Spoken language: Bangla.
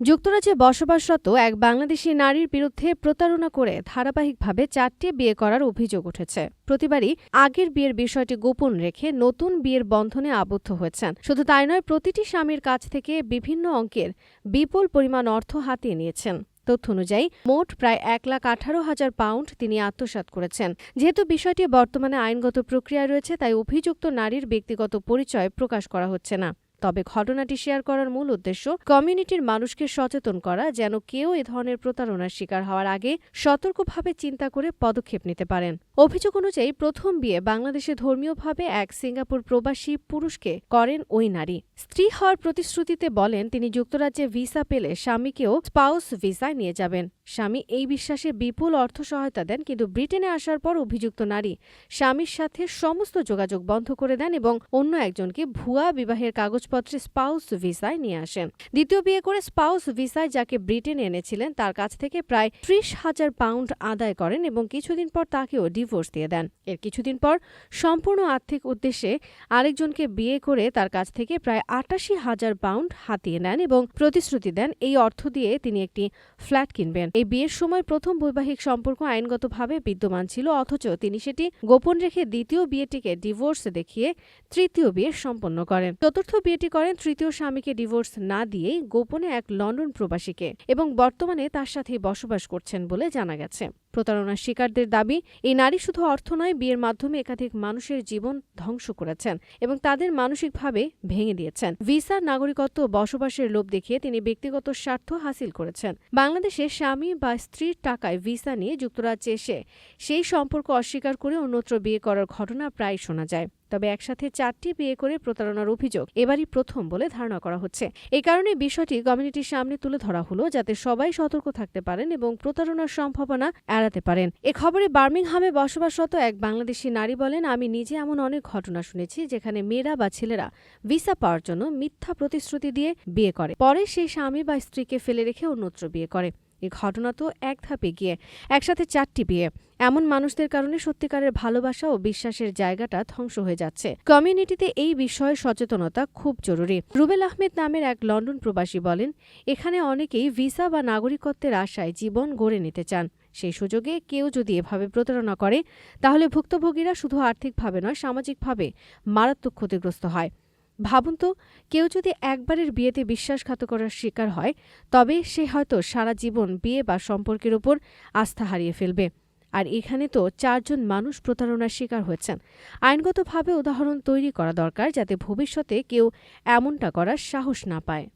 যুক্তরাজ্যে বসবাসরত এক বাংলাদেশি নারীর বিরুদ্ধে প্রতারণা করে ধারাবাহিকভাবে চারটি বিয়ে করার অভিযোগ উঠেছে। প্রতিবারই আগের বিয়ের বিষয়টি গোপন রেখে নতুন বিয়ের বন্ধনে আবদ্ধ হয়েছেন। শুধু তাই নয়, প্রতিটি স্বামীর কাছ থেকে বিভিন্ন অঙ্কের বিপুল পরিমাণ অর্থ হাতিয়ে নিয়েছেন। তথ্য অনুযায়ী, মোট প্রায় এক লাখ আঠারো হাজার পাউন্ড তিনি আত্মসাৎ করেছেন। যেহেতু বিষয়টি বর্তমানে আইনগত প্রক্রিয়া রয়েছে, তাই অভিযুক্ত নারীর ব্যক্তিগত পরিচয় প্রকাশ করা হচ্ছে না। তবে ঘটনাটি শেয়ার করার মূল উদ্দেশ্য কমিউনিটির মানুষকে সচেতন করা, যেন কেউ এ ধরনের প্রতারণার শিকার হওয়ার আগে সতর্কভাবে চিন্তা করে পদক্ষেপ নিতে পারেন। অভিযোগ অনুযায়ী, প্রথম বিয়ে বাংলাদেশে ধর্মীয়ভাবে এক সিঙ্গাপুর প্রবাসী পুরুষকে করেন ওই নারী। স্ত্রী হওয়ার প্রতিশ্রুতিতে বলেন, তিনি যুক্তরাজ্যে ভিসা পেলে স্বামীকেও স্পাউস ভিসায় নিয়ে যাবেন। স্বামী এই বিশ্বাসে বিপুল অর্থ সহায়তা দেন, কিন্তু ব্রিটেনে আসার পর অভিযুক্ত নারী স্বামীর সাথে সমস্ত যোগাযোগ বন্ধ করে দেন এবং অন্য একজনকে ভুয়া বিবাহের কাগজপত্রে স্পাউস ভিসায় নিয়ে আসেন দ্বিতীয় বিয়ে করে স্পাউস ভিসায় যাকে ব্রিটেনে এনেছিলেন, তার কাছ থেকে প্রায় ত্রিশ হাজার পাউন্ড আদায় করেন এবং কিছুদিন পর তাকেও ডিভোর্স দিয়ে দেন। এর কিছুদিন পর সম্পূর্ণ আর্থিক উদ্দেশ্যে আরেকজনকে বিয়ে করে তার কাছ থেকে প্রায় আটাশি হাজার পাউন্ড হাতিয়ে নেন এবং প্রতিশ্রুতি দেন, এই অর্থ দিয়ে তিনি একটি ফ্ল্যাট কিনবেন। এই বিয়ের সময় প্রথম বৈবাহিক সম্পর্ক আইনগতভাবে বিদ্যমান ছিল, অথচ তিনি সেটি গোপন রেখে দ্বিতীয় বিয়েটিকে ডিভোর্স দেখিয়ে তৃতীয় বিয়ে সম্পন্ন করেন। চতুর্থ বিয়েটি করেন তৃতীয় স্বামীকে ডিভোর্স না দিয়েই গোপনে এক লন্ডন প্রবাসীকে এবং বর্তমানে তার সাথেই বসবাস করছেন বলে জানা গেছে। প্রতারণার শিকারদের দাবি, এই নারী শুধু অর্থ নয়, বিয়ের মাধ্যমে একাধিক মানুষের জীবন ধ্বংস করেছেন এবং তাদের মানসিকভাবে ভেঙে দিয়েছেন। ভিসা নাগরিকত্ব বসবাসের লোভ দেখিয়ে তিনি ব্যক্তিগত স্বার্থ হাসিল করেছেন। বাংলাদেশে স্বামী বা স্ত্রীর টাকায় ভিসা নিয়ে যুক্তরাজ্যে এসে সেই সম্পর্ক অস্বীকার করে অন্যত্র বিয়ে করার ঘটনা প্রায় শোনা যায়। তবে একসাথে চারটি বিয়ে করে প্রতারণার অভিযোগ এবারই প্রথম বলে ধারণা করা হচ্ছে। এই কারণে বিষয়টি কমিউনিটির সামনে তুলে ধরা হলো, যাতে সবাই সতর্ক থাকতে পারেন এবং প্রতারণার সম্ভাবনা এড়াতে পারেন। এ খবরে বার্মিংহামে বসবাসরত এক বাংলাদেশি নারী বলেন, আমি নিজে এমন অনেক ঘটনা শুনেছি যেখানে মেয়েরা বা ছেলেরা ভিসা পাওয়ার জন্য মিথ্যা প্রতিশ্রুতি দিয়ে বিয়ে করে। পরে সেই স্বামী বা স্ত্রীকে ফেলে রেখে অন্যত্র বিয়ে করে। এই ঘটনা তো এক ধাপে গিয়ে একসাথে চারটি বিয়ে। এমন মানুষদের কারণে সত্যিকারের ভালোবাসা ও বিশ্বাসের জায়গাটা ধ্বংস হয়ে যাচ্ছে। কমিউনিটিতে এই বিষয়ে সচেতনতা খুব জরুরি। রুবেল আহমেদ নামের এক লন্ডন প্রবাসী বলেন, এখানে অনেকেই ভিসা বা নাগরিকত্বের আশায় জীবন গড়ে নিতে চান। সেই সুযোগে কেউ যদি এভাবে প্রতারণা করে, তাহলে ভুক্তভোগীরা শুধু আর্থিকভাবে নয়, সামাজিকভাবে মারাত্মক ক্ষতিগ্রস্ত হয়। ভাবুন তো, কেউ যদি একবারের বিয়েতে বিশ্বাসঘাতকতার শিকার হয়, তবে সে হয়তো সারা জীবন বিয়ে বা সম্পর্কের উপর আস্থা হারিয়ে ফেলবে। আর এখানে তো চারজন মানুষ প্রতারণার শিকার হয়েছেন। আইনগতভাবে উদাহরণ তৈরি করা দরকার যাতে ভবিষ্যতে কেউ এমনটা করার সাহস না পায়।